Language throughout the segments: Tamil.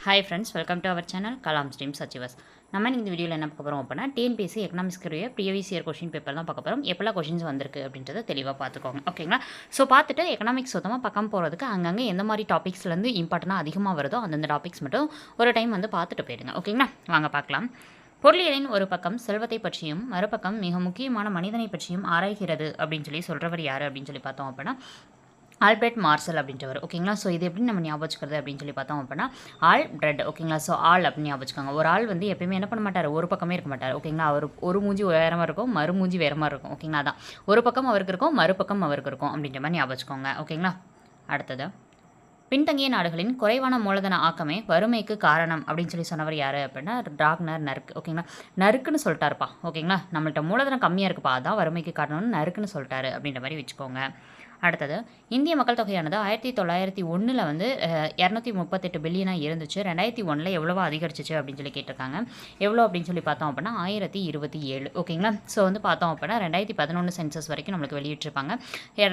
Hi friends welcome to our channel Kalam stream சச்சிவஸ் நம்ம இந்த வீடியோவில் என்ன பார்க்க போகிறோம் அப்படின்னா டிஎன்பிஎஸ்சி எக்கனாமிக்ஸ்க்குரிய ப்ரீவியஸ் இயர் கொஷின் பேப்பர் தான் பார்க்க போகிறோம் எப்போல்லாம் கொஷின்ஸ் வந்திருக்கு அப்படின்றத தெளிவாக பார்த்துக்கோங்க ஓகேங்களா ஸோ பார்த்துட்டு எக்கனாமிக்ஸ் சுத்தமாக பக்கம் போகிறதுக்கு அங்கங்கே எந்த மாதிரி டாபிக்ஸ்லேருந்து இம்பார்ட்டனாக அதிகமாக வருதோ அந்தந்த டாபிக்ஸ் மட்டும் ஒரு டைம் வந்து பார்த்துட்டு போயிடுங்க ஓகேங்களா வாங்க பார்க்கலாம். பொருளியலின் ஒரு பக்கம் செல்வத்தை பற்றியும் மறுபக்கம் மிக முக்கியமான மனிதனை பற்றியும் ஆராய்கிறது அப்படின்னு சொல்லி சொல்கிறவர் யார் அப்படின்னு சொல்லி பார்த்தோம் அப்படின்னா ஆல்பர்ட் மார்சல் அப்படின்றவர். ஓகேங்களா ஸோ இது எப்படி நம்ம ஞாபகம் வச்சுக்கிறது அப்படின்னு சொல்லி பார்த்தோம் அப்படின்னா ஆல் பிரெட் ஓகேங்களா ஸோ ஆள் அப்படின்னு ஞாபகம் ஒரு ஆள் வந்து எப்பயுமே என்ன பண்ண மாட்டார்? ஒரு பக்கமே இருக்க மாட்டார். ஓகேங்களா அவர் ஒரு மூஞ்சி வேறமாக இருக்கும் மறு மூஞ்சி வேற மாதிரி இருக்கும். ஓகேங்களா அதான். ஒரு பக்கம் அவருக்கு இருக்கும் மறுபக்கம் அவருக்கு இருக்கும் அப்படின்ற மாதிரி ஞாபகம் வச்சுக்கோங்க. ஓகேங்களா அடுத்தது. பின்தங்கிய நாடுகளின் குறைவான மூலதன ஆக்கமே வறுமைக்கு காரணம் அப்படின்னு சொல்லி சொன்னவர் யார் அப்படின்னா டாக்னர் நறுக்கு ஓகேங்களா நறுக்குன்னு சொல்லிட்டாருப்பா. ஓகேங்களா நம்மள்ட்ட மூலதனம் கம்மியாக இருக்குப்பா. அதான் வறுமைக்கு காரணம்னு நறுக்குன்னு சொல்லிட்டாரு அப்படின்ற மாதிரி வச்சுக்கோங்க. அடுத்தது இந்திய மக்கள் தொகையானது ஆயிரத்தி தொள்ளாயிரத்தி ஒன்றில் வந்து இரநூத்தி முப்பத்தெட்டு பில்லியனாக இருந்துச்சு. ரெண்டாயிரத்தி ஒன்றில் எவ்வளோவா அதிகரிச்சிச்சு அப்படின்னு சொல்லி கேட்டிருக்காங்க. எவ்வளோ அப்படின்னு சொல்லி பார்த்தோம் அப்படின்னா ஆயிரத்தி இருபத்தி ஏழு ஓகேங்களா ஸோ வந்து பார்த்தோம் அப்படின்னா ரெண்டாயிரத்தி பதினொன்று சென்சஸ் வரைக்கும் நம்மளுக்கு வெளியிட்டிருப்பாங்க.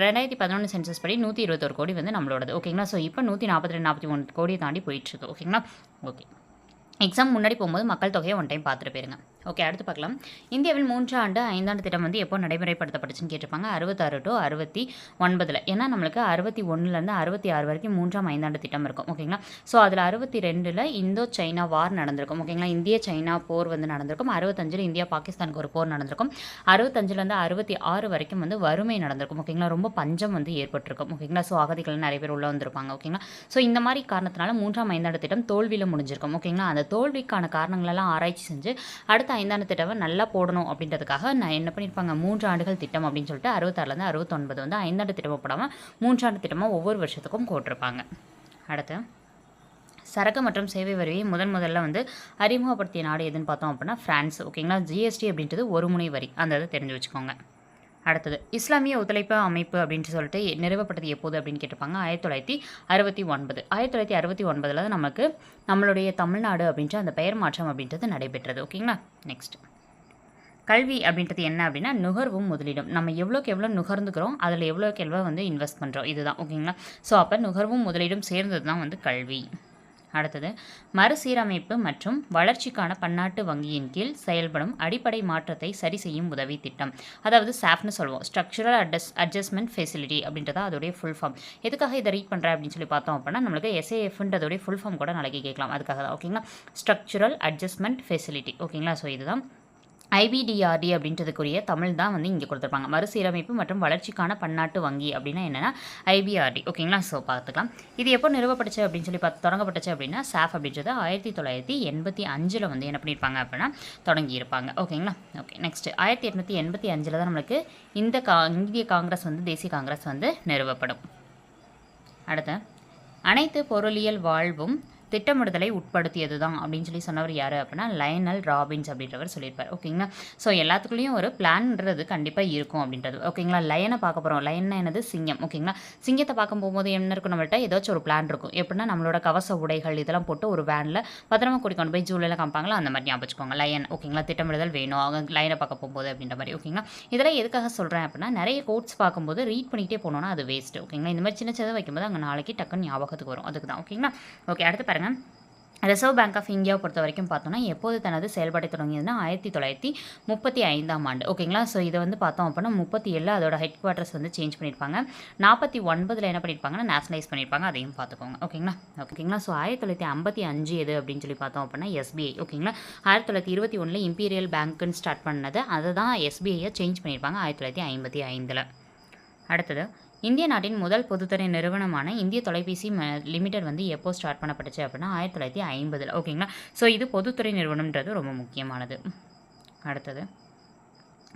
ரெண்டாயிரத்தி பதினொன்று சென்சஸ் படி நூற்றி இருபத்தொரு கோடி வந்து நம்மளோடது. ஓகேங்களா ஸோ இப்போ நூற்றி நாற்பத்தி ரெண்டு நாற்பத்தி ஒன்று கோடியை தாண்டி போயிட்டுருக்கு. ஓகேங்களா ஓகே எக்ஸாம் முன்னாடி போகும்போது மக்கள் தொகையை ஒன் டைம் பார்த்துட்டு போயிருங்க. ஓகே அடுத்து பார்க்கலாம். இந்தியாவில் மூன்றாண்டு ஐந்தாண்டு திட்டம் வந்து எப்போ நடைமுறைப்படுத்தப்பட்டுச்சுன்னு கேட்டிருப்பாங்க? அறுபத்தாறு டு அறுபத்தி ஒன்பதில். ஏன்னா நம்மளுக்கு அறுபத்தி ஒன்றுலேருந்து அறுபத்தி ஆறு வரைக்கும் மூன்றாம் ஐந்தாண்டு திட்டம் இருக்கும். ஓகேங்களா? ஸோ அதில் அறுபத்தி ரெண்டில் இந்தோ சைனா வார் நடந்திருக்கும். ஓகேங்களா? இந்திய சைனா போர் வந்து நடந்திருக்கும். அறுபத்தஞ்சில் இந்தியா பாகிஸ்தானுக்கு ஒரு போர் நடந்திருக்கும். அறுபத்தஞ்சிலேருந்து அறுபத்தி ஆறு வரைக்கும் வந்து வறுமை நடந்திருக்கும். ஓகேங்களா? ரொம்ப பஞ்சம் வந்து ஏற்பட்டிருக்கும். ஓகேங்களா? ஸோ அகதிகள் நிறைய பேர் உள்ளே வந்திருப்பாங்க. ஓகேங்களா? ஸோ இந்த மாதிரி காரணத்தினால மூன்றாம் ஐந்தாண்டு திட்டம் தோல்வியில் முடிஞ்சிருக்கும். ஓகேங்களா? அந்த தோல்விக்கான காரணங்களெல்லாம் ஆராய்ச்சி செஞ்சு அடுத்த ஐந்தாண்டு திட்டத்தை நல்லா போடணும் அப்படின்றதுக்காக நான் என்ன பண்ணியிருப்பாங்க? மூன்று ஆண்டுகள் திட்டம் அப்படின்னு சொல்லிட்டு அறுபத்தாறுலேருந்து அறுபத்தொன்பது வந்து ஐந்தாண்டு திட்டமாக போடாமல் மூன்றாண்டு திட்டமாக ஒவ்வொரு வருஷத்துக்கும் போட்டிருப்பாங்க. அடுத்து சரக்கு மற்றும் சேவை வரியை முதன் முதல்ல வந்து அறிமுகப்படுத்திய நாடு எதுன்னு பார்த்தோம் அப்படின்னா ஃப்ரான்ஸ். ஓகேங்களா? ஜிஎஸ்டி அப்படின்றது ஒரு முனை வரி. அந்த இதை தெரிஞ்சு வச்சுக்கோங்க. அடுத்தது. இஸ்லாமிய ஒத்துழைப்பு அமைப்பு அப்படின்ட்டு சொல்லிட்டு நிறுவப்பட்டது எப்போது அப்படின்னு கேட்டிருப்பாங்க? ஆயிரத்தி தொள்ளாயிரத்தி அறுபத்தி ஒன்பது. ஆயிரத்தி தொள்ளாயிரத்தி அறுபத்தி ஒன்பதில் தான் நமக்கு நம்மளுடைய தமிழ்நாடு அப்படின்ற அந்த பெயர் மாற்றம் அப்படின்றது நடைபெற்றது. ஓகேங்களா? நெக்ஸ்ட் கல்வி அப்படின்றது என்ன அப்படின்னா நுகர்வும் முதலீடும். நம்ம எவ்வளோக்கு எவ்வளோ நுகர்ந்துக்கிறோம் அதில் எவ்வளோக்கு எவ்வளோ வந்து இன்வெஸ்ட் பண்ணுறோம் இதுதான். ஓகேங்களா? ஸோ அப்போ நுகர்வும் முதலீடும் சேர்ந்தது தான் வந்து கல்வி. அடுத்தது மறுசீரமைப்பு மற்றும் வளர்ச்சிக்கான பன்னாட்டு வங்கியின் கீழ் செயல்படும் அடிப்படை மாற்றத்தை சரி செய்யும் உதவி திட்டம். அதாவது சாஃப்னு சொல்லுவோம். ஸ்ட்ரக்சரல் அட்ஜஸ் அட்ஜஸ்ட்மெண்ட் ஃபெசிலிட்டி அப்படின்றத அதோடைய ஃபுல் ஃபார்ம் எதுக்காக இதை ரீட் பண்ணுறேன் அப்படின்னு சொல்லி பார்த்தோம் அப்படின்னா நம்மளுக்கு எஸ்ஏஎஃப்ன்றதோடைய ஃபுல் ஃபார்ம் கூட நாளைக்கு கேட்கலாம். அதுக்காக தான் ஓகேங்களா ஸ்ட்ரக்சரல் அட்ஜஸ்ட்மெண்ட் ஃபெசிலிட்டி ஓகேங்களா ஸோ இதுதான் ஐபிடிஆர்டி அப்படின்றதுக்குரிய தமிழ் தான் வந்து இங்கே கொடுத்துருப்பாங்க. மறுசீரமைப்பு மற்றும் வளர்ச்சிக்கான பன்னாட்டு வங்கி அப்படின்னா என்னென்னா ஐபிஆர்டி ஓகேங்களா? ஸோ பார்த்துக்கலாம். இது எப்போ நிறுவப்பட்டுச்சு அப்படின்னு சொல்லி பார்த்து தொடங்கப்பட்டுச்சு அப்படின்னா சாஃப் அப்படின்றது ஆயிரத்தி தொள்ளாயிரத்தி எண்பத்தி அஞ்சில் வந்து என்ன பண்ணியிருப்பாங்க அப்படின்னா தொடங்கியிருப்பாங்க. ஓகேங்களா? ஓகே நெக்ஸ்ட் ஆயிரத்தி எட்நூற்றி எண்பத்தி அஞ்சில் தான் நம்மளுக்கு இந்த கா இந்திய காங்கிரஸ் வந்து தேசிய காங்கிரஸ் வந்து நிறுவப்படும். அடுத்து அனைத்து பொருளியல் வாழ்வும் திட்டமிடுதலை உட்படுத்தியது தான் அப்படின்னு சொல்லி சொன்னவர் யார் அப்படின்னா லைனல் ராபின்ஸ் அப்படின்றவர் சொல்லியிருப்பார். ஓகேங்களா ஸோ எல்லாத்துக்குள்ளேயும் ஒரு பிளான்ன்றது கண்டிப்பாக இருக்கும் அப்படின்றது. ஓகேங்களா லைனை பார்க்க போகிறோம் லயன் என்னது? சிங்கம். ஓகேங்களா சிங்கத்தை பார்க்க போகும்போது என்ன இருக்கும் நம்மள்ட்ட? ஏதாச்சும் ஒரு பிளான் இருக்கும். எப்படின்னா நம்மளோட கவச உடைகள் இதெல்லாம் போட்டு ஒரு வேனில் பத்திரமா கூட்டி கொண்டு போய் ஜூலையில் காமிப்பாங்களா? அந்த மாதிரி ஞாபகம் வச்சுக்கோங்க. லைன் ஓகேங்களா திட்டமிடுதல் வேணும். அவங்க லைனை பார்க்க போகும்போது அப்படின்ற மாதிரி. ஓகேங்களா இதெல்லாம் எதுக்காக சொல்கிறேன் அப்படின்னா நிறைய கோட்ஸ் பார்க்கும்போது ரீட் பண்ணிகிட்டே போனோம்னா அது வேஸ்ட்டு ஓகேங்களா இந்த மாதிரி சின்ன சின்னதாக வைக்கும்போது அங்கே நாளைக்கு டக்குன்னு ஞாபகத்துக்கு வரும். அதுக்கு தான் ஓகேங்களா ஓகே அடுத்து பாருங்கள் ரிசர்வ் பேங்க் ஆஃப் இந்தியாவை பொறுத்த வரைக்கும் பார்த்தோம்னா எப்போது தனது செயல்பாட்டை தொடங்கியதுன்னா ஆயிரத்தி தொள்ளாயிரத்தி முப்பத்தி ஐந்தாம் ஆண்டு. ஓகேங்களா ஸோ இதை வந்து பார்த்தோம் அப்படின்னா முப்பத்தி ஏழில் அதோட ஹெட் குவார்ட்டர்ஸ் வந்து சேஞ்ச் பண்ணியிருப்பாங்க. நாற்பத்தி ஒன்பதில் என்ன பண்ணியிருப்பாங்கன்னா நேஷனலைஸ் பண்ணியிருப்பாங்க. அதையும் பார்த்துக்கோங்க. ஓகேங்களா ஓகேங்களா ஸோ ஆயிரத்தி தொள்ளாயிரத்தி ஐம்பத்தி அஞ்சு எது அப்படின்னு சொல்லி பார்த்தோம் அப்படின்னா எஸ்பிஐ ஓகேங்களா ஆயிரத்தி தொள்ளாயிரத்தி இருபத்தி ஒன்றில் இம்பீரியல் பேங்க்குன்னு ஸ்டார்ட் பண்ணது. அதை தான் எஸ்பிஐயை சேஞ்ச் பண்ணியிருப்பாங்க ஆயிரத்தி தொள்ளாயிரத்தி ஐம்பத்தி ஐந்தில். அடுத்தது இந்திய நாட்டின் முதல் பொதுத்துறை நிறுவனமான இந்திய தொலைபேசி லிமிடெட் வந்து எப்போ ஸ்டார்ட் பண்ணப்பட்டுச்சு அப்படின்னா ஆயிரத்தி தொள்ளாயிரத்தி ஐம்பதில். ஓகேங்களா? ஸோ இது பொதுத்துறை நிறுவனம்ன்றது ரொம்ப முக்கியமானது. அடுத்தது.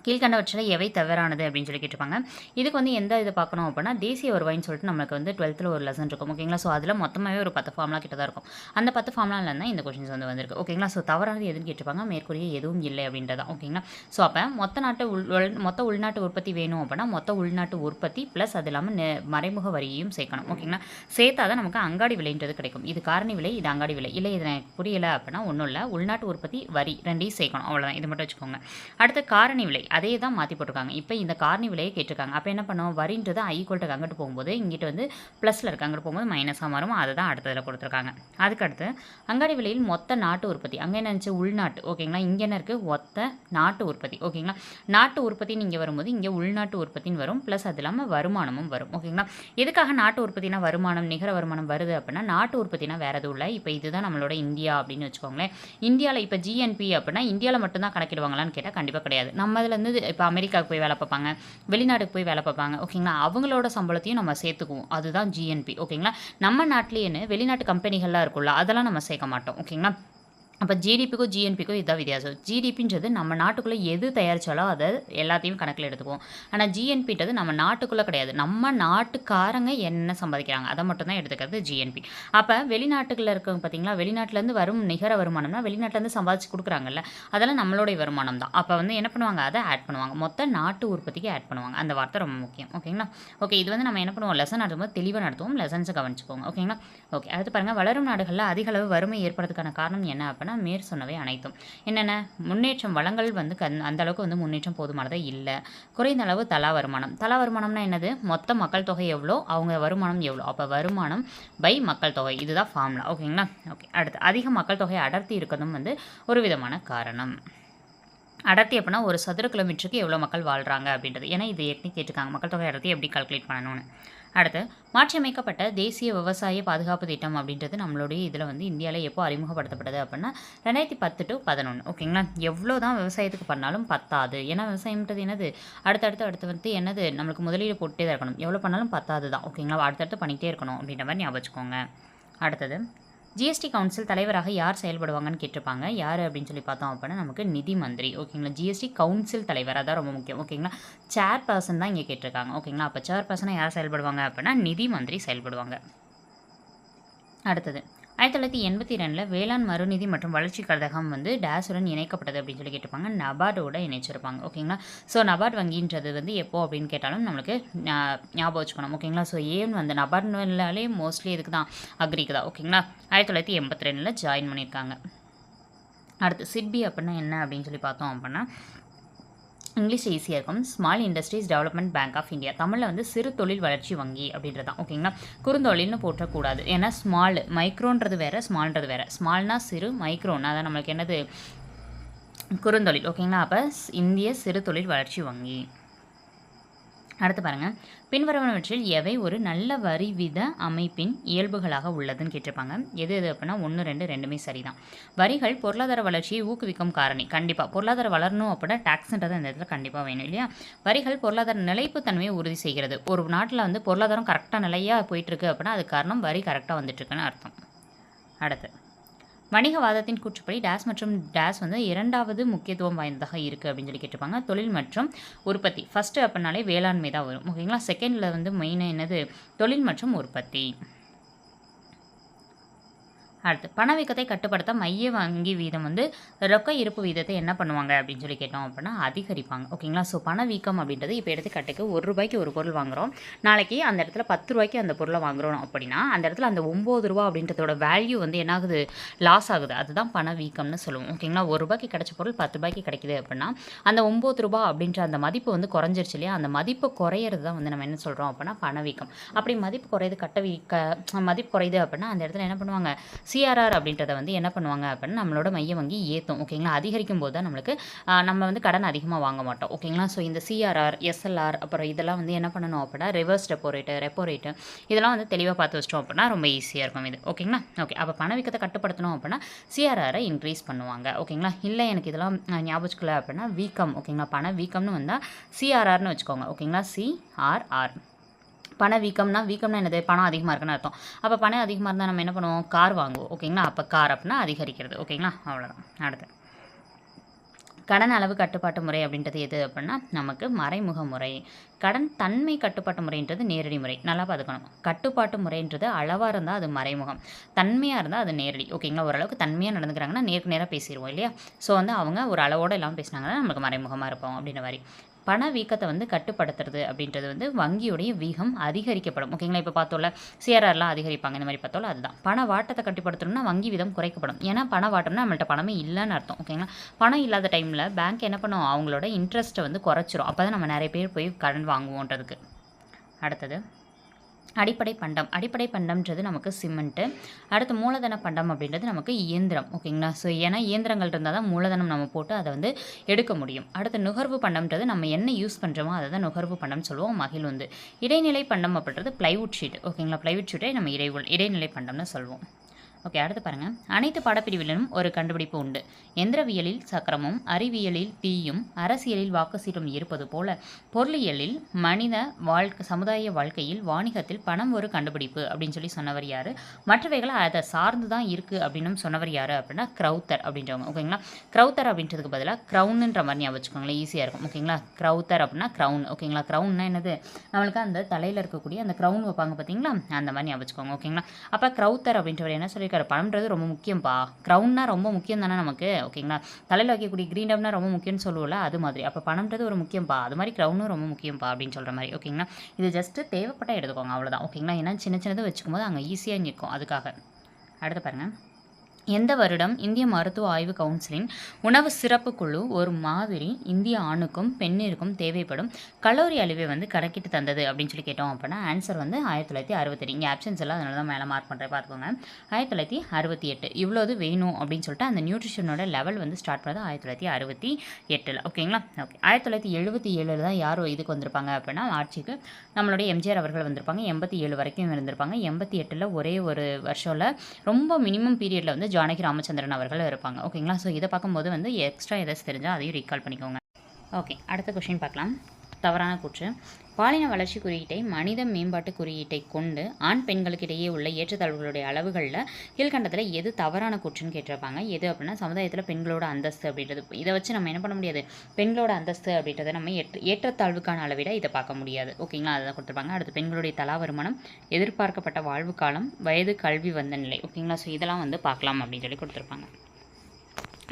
கீழ்கண்டவற்றில் எவை தவறானது அப்படின்னு சொல்லி கேட்டிருப்பாங்க. இதுக்கு வந்து எந்த இதை பார்க்கணும் அப்படின்னா தேசிய வருவாயின்னு சொல்லிட்டு நம்மளுக்கு வந்து டுவெல்த்தில் ஒரு லெசன் இருக்கும். ஓகேங்களா? ஸோ அதில் மொத்தமாகவே ஒரு பத்து ஃபார்ம்லாம் கிட்ட தான் இருக்கும். அந்த பத்து ஃபார்ம்லாம் தான் இந்த கொஷின்ஸ் வந்து வந்திருக்கு. ஓகேங்களா? ஸோ தவறானது எதுன்னு கேட்டிருப்பாங்க? மேற்கூறிய எதுவும் இல்லை அப்படின்றதான் ஓகேங்களா? ஸோ அப்போ மொத்த நாட்டு உள் மொத்த உள்நாட்டு உற்பத்தி வேணும் அப்படின்னா மொத்த உள்நாட்டு உற்பத்தி ப்ளஸ் அது இல்லாமல் மறைமுக வரியையும் சேர்க்கணும். ஓகேங்களா? சேர்த்தா தான் நமக்கு அங்காடி விலைன்றது கிடைக்கும். இது காரணி விலை இது அங்காடி விலை. இல்லை இது எனக்கு புரியலை அப்படின்னா ஒன்றும் இல்லை. உள்நாட்டு உற்பத்தி வரி ரெண்டையும் சேர்க்கணும். அவ்வளோதான் இது மட்டும் வச்சுக்கோங்க. அடுத்து காரணி விலை. அதே தான் மாற்றி போட்டிருக்காங்க. இப்போ இந்த காரணி விலையை கேட்டிருக்காங்க. அப்போ என்ன பண்ணுவோம்? வரின்றது ஐ ஈக்குவல்ட்டு அங்கிட்டு போகும்போது இங்கிட்டு வந்து ப்ளஸில் இருக்குது அங்கிட்டு போகும்போது மைனஸாக மாறும். அதை தான் அடுத்ததில் கொடுத்துருக்காங்க. அதுக்கடுத்து அங்காடி விலையில் மொத்த நாட்டு உற்பத்தி. அங்கே என்ன இருந்துச்சு? உள்நாட்டு. ஓகேங்களா இங்கே என்ன இருக்குது மொத்த நாட்டு உற்பத்தி. ஓகேங்களா நாட்டு உற்பத்தின்னு இங்கே வரும்போது இங்கே உள்நாட்டு உற்பத்தின்னு வரும். ப்ளஸ் அது இல்லாமல் வருமானமும் வரும். ஓகேங்களா எதுக்காக நாட்டு உற்பத்தினா வருமானம் நிகர வருமானம் வருது அப்படின்னா நாட்டு உற்பத்தினா வேறு எதுவும் இல்லை. இப்போ இதுதான் நம்மளோட இந்தியா அப்படின்னு வச்சுக்கோங்களேன். இந்தியாவில் இப்போ ஜிஎன்பி அப்படின்னா இந்தியாவில் மட்டும்தான் கணக்கிடுவாங்களான்னு கேட்டால் கண்டிப்பாக கிடையாது. நம்ம வந்து இப்போ அமெரிக்காவுக்கு போய் வேலை பார்ப்பாங்க. வெளிநாட்டுக்கு போய் வேலை பார்ப்பாங்க. ஓகேங்களா? அவங்களோட சம்பளத்தையும் நம்ம சேர்த்துக்குவோம். அதுதான் ஜிஎன்பி ஓகேங்களா? நம்ம நாட்டிலேன்னு வெளிநாட்டு கம்பெனிகள்லாம் இருக்குல்ல அதெல்லாம் நம்ம சேர்க்க மாட்டோம். ஓகேங்களா? அப்போ ஜிடிபிக்கும் ஜிஎன்பிக்கும் இதுதான் வித்தியாசம். ஜிடிபின்றது நம்ம நாட்டுக்குள்ளே எது தயாரித்தாலும் அதை எல்லாத்தையும் கணக்கில் எடுத்துக்குவோம். ஆனால் ஜிஎன்பின்றது நம்ம நாட்டுக்குள்ளே கிடையாது. நம்ம நாட்டுக்காரங்க என்ன சம்பாதிக்கிறாங்க? அதை மட்டும்தான் எடுத்துக்கிறது ஜிஎன்பி அப்போ வெளிநாட்டுகளில் இருக்கவங்க பார்த்தீங்களா வெளிநாட்டிலேருந்து வரும் நிகர வருமானம்னா வெளிநாட்டிலேருந்து சம்பாதிச்சு கொடுக்குறாங்கல்ல அதெல்லாம் நம்மளுடைய வருமானம் தான். அப்போ வந்து என்ன பண்ணுவாங்க? அதை ஆட் பண்ணுவாங்க. மொத்த நாட்டு உற்பத்திக்கு ஆட் பண்ணுவாங்க. அந்த வார்த்தை ரொம்ப முக்கியம். ஓகேங்களா ஓகே இது வந்து நம்ம என்ன பண்ணுவோம்? லெசன் நடத்தும்போது தெளிவாக நடத்துவோம். லெசன்ஸை கவனிச்சுக்கோங்க ஓகேங்களா ஓகே அடுத்து பாருங்கள் வளரும் நாடுகளில் அதிக அளவு வறுமை ஏற்படுறதுக்கான காரணம் என்ன அப்படின்னா மேற் சொன்னவை அனைத்தும். என்னென்ன? முன்னேற்றம் வளங்கள் வந்து கண் அந்த அளவுக்கு வந்து முன்னேற்றம் போதுமானதாக இல்லை. குறைந்த அளவு தலா வருமானம். தலா வருமானம்னா என்னது? மொத்த மக்கள் தொகை எவ்வளோ அவங்க வருமானம் எவ்வளோ அப்போ வருமானம் பை மக்கள் தொகை. இதுதான் ஃபார்முலா ஓகேங்களா? ஓகே அடுத்து. அதிக மக்கள் தொகை அடர்த்தி இருக்கிறதும் வந்து ஒரு விதமான காரணம். அடர்த்தி அப்படின்னா ஒரு சதுர கிலோமீட்டருக்கு எவ்வளோ மக்கள் வாழ்கிறாங்க அப்படின்றது. ஏன்னா இது ஏற்கனவே கேட்டிருக்காங்க. மக்கள் தொகை அடர்த்தி எப்படி கால்குலேட் பண்ணணும்னு. அடுத்து மாற்றியமைக்கப்பட்ட தேசிய விவசாய பாதுகாப்பு திட்டம் அப்படின்றது நம்மளுடைய இதில் வந்து இந்தியாவில் எப்போ அறிமுகப்படுத்தப்பட்டது அப்படின்னா ரெண்டாயிரத்தி பத்து டு பதினொன்று ஓகேங்களா? எவ்வளோ தான் விவசாயத்துக்கு பண்ணாலும் பத்தாது. ஏன்னா விவசாயம்ன்றது என்னது? அடுத்தடுத்து அடுத்து வந்து என்னது? நம்மளுக்கு முதலீடு போட்டே தான் இருக்கணும். எவ்வளோ பண்ணாலும் பத்தாது தான் ஓகேங்களா? அடுத்தடுத்து பண்ணிகிட்டே இருக்கணும் அப்படின்ற மாதிரி ஞாபகம் வச்சுக்கோங்க. அடுத்தது ஜிஎஸ்டி கவுன்சில் தலைவராக யார் செயல்படுவாங்கன்னு கேட்டிருப்பாங்க. யார் அப்படின்னு சொல்லி பார்த்தோம் அப்படின்னா நமக்கு நிதி மந்திரி ஓகேங்களா ஜிஎஸ்டி கவுன்சில் தலைவர் அதான் ரொம்ப முக்கியம் ஓகேங்களா சேர் பர்சன் தான் இங்கே கேட்டிருக்காங்க ஓகேங்களா அப்போ சேர் பர்சனாக யார் செயல்படுவாங்க அப்படின்னா நிதி மந்திரி செயல்படுவாங்க. அடுத்தது ஆயிரத்தி தொள்ளாயிரத்தி எண்பத்தி ரெண்டில் வேளாண் மறுநிதி மற்றும் வளர்ச்சி கழகம் வந்து டேஸுடன் இணைக்கப்பட்டது அப்படின்னு சொல்லி கேட்டிருப்பாங்க. நபார்டோட இணைச்சிருப்பாங்க. ஓகேங்களா ஸோ நபார்ட் வங்கின்றது வந்து எப்போ அப்படின்னு கேட்டாலும் நம்மளுக்கு ஞாபகம் வச்சுக்கணும். ஓகேங்களா ஸோ ஏன் வந்து நபார்ட்னாலே மோஸ்ட்லி இதுக்கு தான்? அக்ரிக்கு தான். ஓகேங்களா ஆயிரத்தி தொள்ளாயிரத்தி எண்பத்தி ரெண்டில் ஜாயின் பண்ணியிருக்காங்க. அடுத்து சிட்பி அப்படின்னா என்ன அப்படின்னு சொல்லி பார்த்தோம் அப்படின்னா இங்கிலீஷ் ஈஸியாக இருக்கும். Small industries development bank of India தமிழில் வந்து சிறு தொழில் வளர்ச்சி வங்கி அப்படின்றது தான் ஓகேங்களா குறுந்தொழில்னு போற்றக்கூடாது. ஏன்னா ஸ்மால் மைக்ரோன்றது வேறு ஸ்மால்ன்றது வேறு. ஸ்மால்னா சிறு மைக்ரோன்னா அதான் நம்மளுக்கு என்னது? குறுந்தொழில். ஓகேங்களா அப்போ இந்திய சிறு தொழில் வளர்ச்சி வங்கி. அடுத்து பாருங்கள் பின்வருவனவற்றில் எவை ஒரு நல்ல வரி வித அமைப்பின் இயல்புகளாக உள்ளதுன்னு கேட்டிருப்பாங்க. எது எது அப்படின்னா ஒன்று ரெண்டு ரெண்டுமே சரிதான். வரிகள் பொருளாதார வளர்ச்சியை ஊக்குவிக்கும் காரணி. கண்டிப்பாக பொருளாதார வளரணும் அப்படின்னா டேக்ஸ்ன்றது அந்த இடத்துல கண்டிப்பாக வேணும் இல்லையா? வரிகள் பொருளாதார நிலைப்புத்தன்மையை உறுதி செய்கிறது. ஒரு நாட்டில் வந்து பொருளாதாரம் கரெக்டாக நிலையாக போயிட்டுருக்கு அப்படின்னா அது காரணம் வரி கரெக்டாக வந்துட்டுருக்குன்னு அர்த்தம். அடுத்து. வணிகவாதத்தின் கூற்றுப்படி டேஸ் மற்றும் டேஸ் வந்து இரண்டாவது முக்கியத்துவம் வாய்ந்ததாக இருக்குது அப்படின்னு சொல்லி கேட்டிருப்பாங்க. தொழில் மற்றும் உற்பத்தி. ஃபஸ்ட்டு அப்படின்னாலே வேளாண்மை தான் வரும். ஓகேங்களா செகண்டில் வந்து மெயினாக என்னது? தொழில் மற்றும் உற்பத்தி. அடுத்து பணவீக்கத்தை கட்டுப்படுத்த மைய வங்கி வீதம் வந்து ரொக்க இருப்பு வீதத்தை என்ன பண்ணுவாங்க அப்படின்னு சொல்லி கேட்டோம் அப்படின்னா அதிகரிப்பாங்க. ஓகேங்களா? ஸோ பணவீக்கம் அப்படின்றது இப்போ எடுத்துக்காட்டுக்கு ஒரு ரூபாய்க்கு ஒரு பொருள் வாங்குகிறோம் நாளைக்கு அந்த இடத்துல பத்து ரூபாய்க்கு அந்த பொருளை வாங்குறோம் அப்படின்னா அந்த இடத்துல அந்த ஒம்பது ரூபா அப்படின்றதோட வேல்யூ வந்து என்னாகுது? லாஸ் ஆகுது. அதுதான் பணவீக்கம்னு சொல்லுவோம். ஓகேங்களா? ஒரு ரூபாய்க்கு கிடைச்ச பொருள் பத்து ரூபாய்க்கு கிடைக்குது அப்படின்னா அந்த ஒம்பது ரூபா அப்படின்ற அந்த மதிப்பு வந்து குறைஞ்சிருச்சு இல்லையா? அந்த மதிப்பு குறையிறது தான் வந்து நம்ம என்ன சொல்கிறோம் அப்படின்னா பணவீக்கம். அப்படி மதிப்பு குறையுது கட்ட வீக்க மதிப்பு குறையுது அப்படின்னா அந்த இடத்துல என்ன பண்ணுவாங்க? சிஆர்ஆர் அப்படின்றத வந்து என்ன பண்ணுவாங்க அப்படின்னா நம்மளோட மைய வங்கி ஏற்றும் ஓகேங்களா? அதிகரிக்கும் போது தான் நம்மளுக்கு நம்ம வந்து கடன் அதிகமாக வாங்க மாட்டோம் ஓகேங்களா? ஸோ இந்த சிஆர்ஆர் எஸ்எல்ஆர் அப்புறம் இதெல்லாம் வந்து என்ன பண்ணணும் அப்படின்னா reverse repo rate repo rate இதெல்லாம் வந்து தெளிவாக பார்த்து வச்சிட்டோம் அப்படின்னா ரொம்ப ஈஸியாக இருக்கும் இது ஓகேங்களா? ஓகே அப்போ பணவீக்கத்தை கட்டுப்படுத்தணும் அப்படின்னா சிஆர்ஆரை இன்க்ரீஸ் பண்ணுவாங்க ஓகேங்களா? இல்லை எனக்கு இதெல்லாம் ஆ, ஞாபகம் அப்படின்னா வீக்கம் ஓகேங்களா? பண வீக்கம்னு வந்தால் சிஆர்ஆர்னு வச்சுக்கோங்க ஓகேங்களா? சிஆர்ஆர் பண வீக்கம்னா வீக்கம்னா என்னது? பணம் அதிகமாக இருக்குன்னு அர்த்தம். அப்போ பணம் அதிகமாக இருந்தால் நம்ம என்ன பண்ணுவோம்? கார் வாங்குவோம். ஓகேங்களா? அப்போ கார் அப்படின்னா அதிகரிக்கிறது. ஓகேங்களா? அவ்வளோதான் அடுத்து. கடன் அளவு கட்டுப்பாட்டு முறை அப்படின்றது எது அப்படின்னா நமக்கு மறைமுக முறை. கடன் தன்மை கட்டுப்பாட்டு முறைன்றது நேரடி முறை. நல்லா பார்த்துக்கணும். கட்டுப்பாட்டு முறைன்றது அளவாக இருந்தால் அது மறைமுகம். தன்மையாக இருந்தால் அது நேரடி. ஓகேங்களா? ஓரளவுக்கு தன்மையாக நடந்துக்கிறாங்கன்னா நேருக்கு நேராக பேசிடுவோம் இல்லையா? ஸோ வந்து அவங்க ஒரு அளவோடு எல்லாம் பேசினாங்கன்னா நம்மளுக்கு மறைமுகமாக இருப்போம் அப்படின்ற மாதிரி. பண வீக்கத்தை வந்து கட்டுப்படுத்துறது அப்படின்றது வந்து வங்கியுடைய வீகம் அதிகரிக்கப்படும். ஓகேங்களா? இப்போ பார்த்தோம்ல சிஆர்ஆர்லாம் அதிகரிப்பாங்க. இந்த மாதிரி பார்த்தோம்ல அதுதான். பண வாட்டத்தை கட்டுப்படுத்தணும்னா வங்கி வீதம் குறைக்கப்படும். ஏன்னா பண வாட்டம்னா நம்மள்ட்ட பணமே இல்லைன்னு அர்த்தம். ஓகேங்களா? பணம் இல்லாத டைமில் பேங்க் என்ன பண்ணும்? அவங்களோட இன்ட்ரெஸ்ட்டை வந்து குறைச்சிரும். அப்போ தான் நம்ம நிறைய பேர் போய் கடன் வாங்குவோன்றதுக்கு. அடுத்தது அடிப்படை பண்டம். அடிப்படை பண்டம்ன்றது நமக்கு சிமெண்ட்டு. அடுத்து மூலதன பண்டம் அப்படின்றது நமக்கு இயந்திரம். ஓகேங்களா? ஸோ ஏன்னா இயந்திரங்கள் இருந்தால் தான் மூலதனம் நம்ம போட்டு அதை வந்து எடுக்க முடியும். அடுத்து நுகர்வு பண்டம்ன்றது நம்ம என்ன யூஸ் பண்ணுறோமோ அதை தான் நுகர்வு பண்டம் சொல்லுவோம். மகிழ் வந்து இடைநிலை பண்டம் அப்படின்றது ப்ளைவுட் ஷீட் ஓகேங்களா? ப்ளைவுட் ஷீட்டை நம்ம இடை இடைநிலை பண்டம்னு சொல்லுவோம் ஓகே அடுத்து பாருங்கள் அனைத்து பாடப்பிரிவிலும் ஒரு கண்டுபிடிப்பு உண்டு. எந்திரவியலில் சக்கரமும் அறிவியலில் தீயும் அரசியலில் வாக்கு சீட்டும் இருப்பது போல பொருளியலில் மனித வாழ்க்கை சமுதாய வாழ்க்கையில் வாணிகத்தில் பணம் ஒரு கண்டுபிடிப்பு அப்படின்னு சொல்லி சொன்னவர் யார்? மற்றவைகளை அதை சார்ந்து தான் இருக்குது அப்படின்னு சொன்னவர் யார் அப்படின்னா க்ரௌத்தர் அப்படின்றவங்க. ஓகேங்களா? க்ரௌத்தர் அப்படின்றதுக்கு பதிலாக க்ரௌனுன்ற மாதிரி ஞாபகம் வச்சுக்கோங்களேன். ஈஸியாக இருக்கும். ஓகேங்களா? க்ரௌத்தர் அப்படின்னா க்ரௌன். ஓகேங்களா? க்ரௌன்னா என்னது? நம்மளுக்கு அந்த தலையில் இருக்கக்கூடிய அந்த க்ரௌன் வைப்பாங்க பார்த்தீங்களா அந்த மாதிரி ஞாபகம் வச்சுக்கோங்க. ஓகேங்களா? அப்போ க்ரௌத்தர் அப்படின்றவர் என்ன சொல்லி இருக்கிற பணம்ன்றது ரொம்ப முக்கியம்ப்பா க்ரௌன்னா ரொம்ப முக்கியம் தானே நமக்கு ஓகேங்களா தலையில் வைக்கக்கூடிய க்ரீன் டப்னா ரொம்ப முக்கியம்னு சொல்லுவோம்ல அது மாதிரி. அப்போ பணம்ன்றது ஒரு முக்கியம்ப்பா அது மாதிரி க்ரௌனும் ரொம்ப முக்கியம்ப்பா அப்படின்னு சொல்கிற மாதிரி. ஓகேங்களா இது ஜஸ்ட்டு தேவைப்பட்ட எடுத்துக்கோங்க அவ்வளோதான் ஓகேங்களா ஏன்னா சின்ன சின்னது வச்சுக்கும் போது அங்கே ஈஸியாக நிற்கும். அதுக்காக. அடுத்து பாருங்கள் எந்த வருடம்? இந்திய மருத்துவ ஆய்வு கவுன்சிலின் உணவு சிறப்பு குழு ஒரு மாதிரி இந்திய ஆணுக்கும் பெண்ணிற்கும் தேவைப்படும் கலோரி அழிவை வந்து கணக்கிட்டு தந்தது அப்படின்னு சொல்லி கேட்டோம் அப்படின்னா ஆன்சர் வந்து ஆயிரத்தி தொள்ளாயிரத்தி அறுபத்தெட்டு. இங்கே ஆப்ஷன்ஸ் எல்லாம் அதனால தான் மேலே மார்க் பண்ணுறேன் பார்த்துக்கோங்க ஆயிரத்தி தொள்ளாயிரத்தி அறுபத்தி எட்டு இவ்வளோது வேணும் அப்படின்னு சொல்லிட்டு அந்த நியூட்ரிஷனோட லெவல் வந்து ஸ்டார்ட் பண்ணது ஆயிரத்தி தொள்ளாயிரத்தி அறுபத்தி எட்டில் ஓகேங்களா ஓகே ஆயிரத்தி தொள்ளாயிரத்தி எழுபத்தி ஏழில் தான் யார் இதுக்கு வந்திருப்பாங்க அப்படின்னா ஆட்சிக்கு நம்மளுடைய எம்ஜிஆர் அவர்கள் வந்திருப்பாங்க. எண்பத்தி ஏழு வரைக்கும் இருந்திருப்பாங்க. எண்பத்தி எட்டில் ஒரே ஒரு வருஷம்ல ரொம்ப மினிமம் பீரியடில் வந்து ஜானகி ராமச்சந்திரன் அவர்கள் இருப்பாங்க. ஓகேங்களா ஸோ இதை பார்க்கும்போது வந்து எக்ஸ்ட்ரா எதாச்சும் தெரிஞ்சால் அதையும் ரீகால் பண்ணிக்கோங்க. ஓகே அடுத்த கொஷின் பார்க்கலாம். தவறான கூற்று. பாலின வளர்ச்சி குறியீட்டை மனித மேம்பாட்டு குறியீட்டை கொண்டு ஆண் பெண்களுக்கு இடையே உள்ள ஏற்றத்தாழ்வுகளுடைய அளவுகளில் கீழ்கண்டத்தில் எது தவறான கூற்றுன்னு கேட்டிருப்பாங்க. எது அப்படின்னா சமுதாயத்தில் பெண்களோட அந்தஸ்து அப்படின்றது. இதை வச்சு நம்ம என்ன பண்ண முடியாது? பெண்களோட அந்தஸ்து அப்படின்றத நம்ம ஏற்ற ஏற்றத்தாழ்வுக்கான அளவிட இதை பார்க்க முடியாது. ஓகேங்களா? அதை கொடுத்துருப்பாங்க. அடுத்து பெண்களுடைய தலா வருமானம் எதிர்பார்க்கப்பட்ட வாழ்வு காலம் வயது கல்வி வந்த நிலை. ஓகேங்களா? ஸோ இதெல்லாம் வந்து பார்க்கலாம் அப்படின்னு சொல்லி கொடுத்துருப்பாங்க.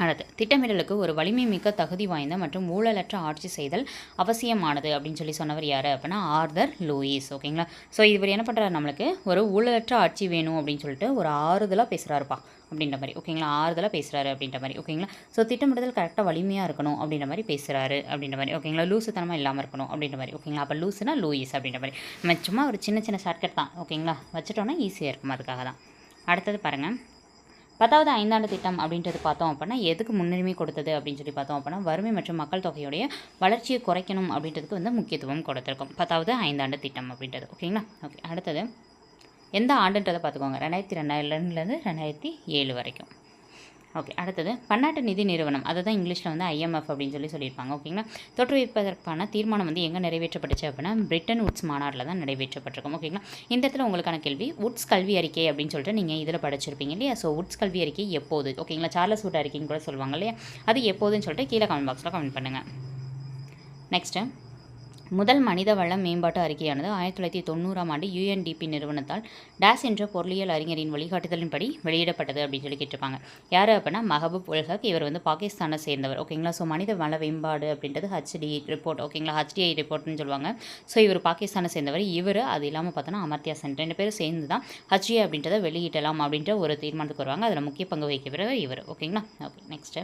அடுத்து திட்டமிடலுக்கு ஒரு வலிமை மிக்க தகுதி வாய்ந்த மற்றும் ஊழலற்ற ஆட்சி செய்தல் அவசியமானது அப்படின்னு சொல்லி சொன்னவர் யார் அப்படின்னா ஆர்தர் லூயிஸ். ஓகேங்களா ஸோ இவர் என்ன பண்ணுறாரு நம்மளுக்கு? ஒரு ஊழலற்ற ஆட்சி வேணும் அப்படின்னு சொல்லிட்டு ஒரு ஆறுதலாக பேசுகிறாருப்பா அப்படின்ற மாதிரி. ஓகேங்களா ஆறுதலாக பேசுகிறாரு அப்படின்ற மாதிரி. ஓகேங்களா ஸோ திட்டமிடுதல் கரெக்டாக வலிமையாக இருக்கணும் அப்படின்ற மாதிரி பேசுகிறாரு அப்படின்ற மாதிரி. ஓகேங்களா லூசுத்தனமாக இல்லாமல் இருக்கணும் அப்படின்ற மாதிரி. ஓகேங்களா அப்போ லூசுனா லூயிஸ் அப்படின்ற மாதிரி. சும்மா ஒரு சின்ன சின்ன ஷார்ட்கட் தான். ஓகேங்களா வச்சுட்டோன்னா ஈஸியாக இருக்கும். அதுக்காக தான் அடுத்தது பாருங்கள் பத்தாவது ஐந்தாண்டு திட்டம் அப்படின்றது பார்த்தோம் அப்படின்னா எதுக்கு முன்னுரிமை கொடுத்தது அப்படின்னு சொல்லி பார்த்தோம் அப்படின்னா வறுமை மற்றும் மக்கள் தொகையுடைய வளர்ச்சியை குறைக்கணும் அப்படின்றதுக்கு வந்து முக்கியத்துவம் கொடுத்துருக்கோம். பத்தாவது ஐந்தாண்டு திட்டம் அப்படின்றது. ஓகேங்களா? ஓகே அடுத்தது. எந்த ஆண்டுன்றதை பார்த்துக்கோங்க. ரெண்டாயிரத்தி ரெண்டாயிரம்லேருந்து ரெண்டாயிரத்தி ஏழு வரைக்கும். ஓகே அடுத்தது பன்னாட்டு நிதி நிறுவனம். அதை தான் இங்கிலீஷில் வந்து ஐஎம்எஃப் அப்படின்னு சொல்லி சொல்லியிருப்பாங்க. ஓகேங்களா தோற்றுவிப்பதற்கான தீர்மானம் வந்து எங்கே நிறைவேற்றப்பட்டுச்சு அப்படின்னா பிரிட்டன் உட்ஸ் மாநாட்டில் தான் நிறைவேற்றப்பட்டிருக்கும். ஓகேங்களா இந்த இடத்துல உங்களுக்கான கேள்வி உட்ஸ் கல்வி அறிக்கை அப்படின்னு சொல்லிட்டு நீங்கள் இதில் படிச்சிருப்பீங்க இல்லையா? ஸோ உட்ஸ் கல்வி அறிக்கை எப்போது? ஓகேங்களா சார்லஸ் உட் அறிக்கைன்னு கூட சொல்லுவாங்க இல்லையா? அது எப்போதுன்னு சொல்லிட்டு கீழே கமெண்ட் பாக்ஸில் கமெண்ட் பண்ணுங்கள் நெக்ஸ்ட்டு முதல் மனித வள மேம்பாட்டு அறிக்கையானது ஆயிரத்தி தொள்ளாயிரத்தி தொண்ணூறாம் ஆண்டு யூஎன்டிபி நிறுவனத்தால் டேஸ் என்ற பொருளியல் அறிஞரின் வழிகாட்டுதலின்படி வெளியிடப்பட்டது அப்படின்னு சொல்லி கேட்டிருப்பாங்க. யார் அப்படின்னா மஹபூப் உல்ஹக். இவர் வந்து பாகிஸ்தானை சேர்ந்தவர். ஓகேங்களா? ஸோ மனித வள மேம்பாடு அப்படின்றது ஹச்டி ரிப்போர்ட் ஓகேங்களா? ஹச்டிஐ ரிப்போர்ட்னு சொல்லுவாங்க. ஸோ இவர் பாகிஸ்தானை சேர்ந்தவர். இவர் அது இல்லாமல் பார்த்தோன்னா அமர்த்தியா சென் ரெண்டு பேரும் சேர்ந்து தான் ஹச்டிஐ அப்படின்றத வெளியிடலாம் அப்படின்ற ஒரு தீர்மானத்துக்கு வருவாங்க. அதில் முக்கிய பங்கு வகிக்கிறவர் இவர் ஓகேங்களா? ஓகே நெக்ஸ்ட்டு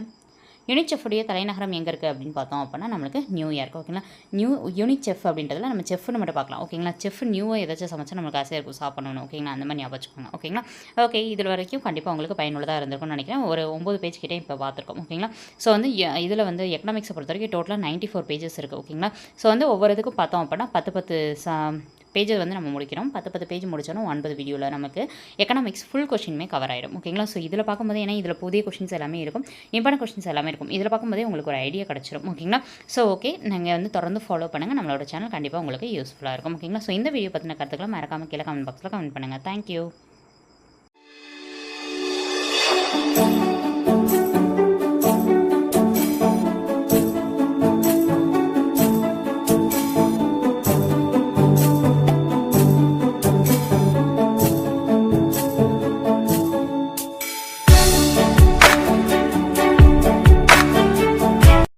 யூனிசெஃபுடைய தலைநகரம் எங்கே இருக்குது அப்படின்னு பார்த்தோம் அப்படின்னா நம்மளுக்கு நியூயார்க் ஓகேங்களா நியூ யூனிசெஃப் அப்படின்றதுல நம்ம செஃப்னு மட்டும் பார்க்கலாம் ஓகேங்களா செஃப் நியூவாக ஏதாச்சும் சமைச்சா நம்மளுக்கு ஆசையாக இருக்கும் சாப்பிடணும் ஓகேங்களா அந்த மாதிரி ஞாபகம் வச்சுக்கோங்க ஓகேங்களா ஓகே இதில் வரைக்கும் கண்டிப்பாக உங்களுக்கு பயனுள்ளதாக இருந்திருக்கும்னு நினைக்கிறேன். ஒரு ஒம்பது பேஜ் கிட்டே இப்போ பார்த்துருக்கோம் ஓகேங்களா ஸோ வந்து இதில் வந்து எக்கனாமிக்ஸை பொறுத்த வரைக்கும் டோட்டலாக நைன்ட்டி ஃபோர் பேஜஸ் இருக்குது ஓகேங்களா ஸோ வந்து ஒவ்வொரு இதுக்கும் பார்த்தோம் அப்படின்னா பத்து பத்து சா பேஜை வந்து நம்ம முடிக்கிறோம். பத்து பத்து பேஜ் முடிச்சோன்னா ஒன்பது வீடியோவில் நமக்கு எக்கனாமிக்ஸ் ஃபுல் கொஷினுமே கவர் ஆகிடும் ஓகேங்களா ஸோ இதில் பார்க்கும்போது ஏன்னா இதில் புதிய கொஷின்ஸ் எல்லாமே இருக்கும். இம்பார்ட்டன் கொஷின்ஸ் எல்லாமே இருக்கும். இதில் பார்க்கும்போதே உங்களுக்கு ஒரு ஐடியா கிடச்சிரும். ஓகேங்களா ஸோ ஓகே நீங்கள் வந்து தொடர்ந்து ஃபாலோ பண்ணுங்கள் நம்மளோட சேனல் கண்டிப்பாக உங்களுக்கு யூஸ்ஃபுல்லாக இருக்கும். ஓகேங்களா ஸோ இந்த வீடியோ பற்றின கருத்துக்களை மறக்காமல் கீழே கமெண்ட் பாக்ஸில் கமெண்ட் பண்ணுங்கள் தேங்க்யூ